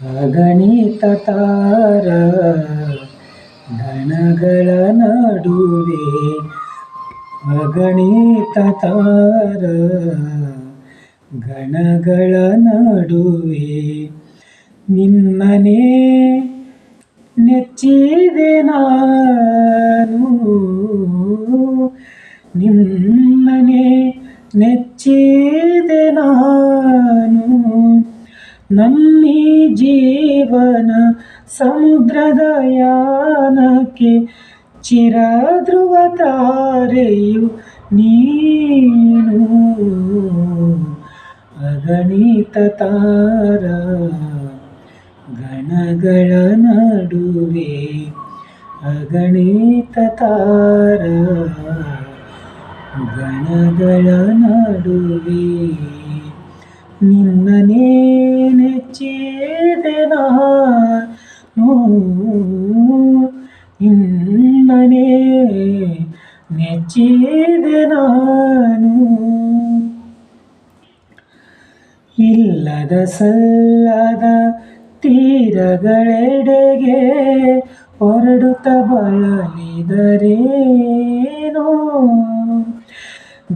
ಅಗಣಿತ ತಾರ ಗಣಗಳ ನಡುವೆ ಅಗಣಿತ ತಾರ ಗಣಗಳ ನಡುವೆ ನಿನ್ನನೇ ನೆಚ್ಚಿದೆ ನಾನು. ನಿನ್ನನೇ ನೆಚ್ಚಿದೆ ನಾನು. ನಮ್ಮಿ ಜೀವನ ಸಮುದ್ರದ ಯಾನಕ್ಕೆ ಚಿರಧ್ರುವ ತಾರೆಯು ನೀನು. ಅಗಣಿತ ತಾರ ಗಣಗಳ ನಡುವೆ ಅಗಣಿತ ತಾರ ಗಣಗಳ ನಡುವೆ ನಿನ್ನನೇ ನೆಚ್ಚಿದೆ ನಾನು ನಿನ್ನನೇ ನೆಚ್ಚಿದೆ ನಾನು. ಇಲ್ಲದ ಸಲ್ಲದ ತೀರಗಳೆಡೆಗೆ ಹೊರಡುತ್ತ ಬಳಲಿದರೇನೋ.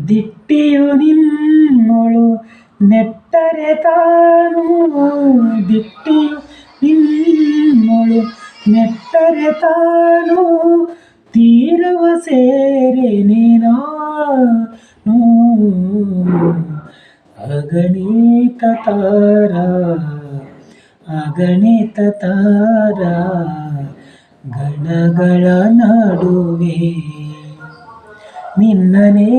ದಿಟ್ಟಿಯು ನಿನ್ನೊಳು ನೆಟ್ಟರೆ ತಾನು ದಿಟ್ಟಿಯು ನೆಟ್ಟರೆ ತಾನು ತೀರುವ ಸೇರೆ ನಾನು ಅಗಣಿತ ತಾರ ಅಗಣಿತ ತಾರ ಗಣಗಳ ನಡುವೆ ನಿನ್ನನೇ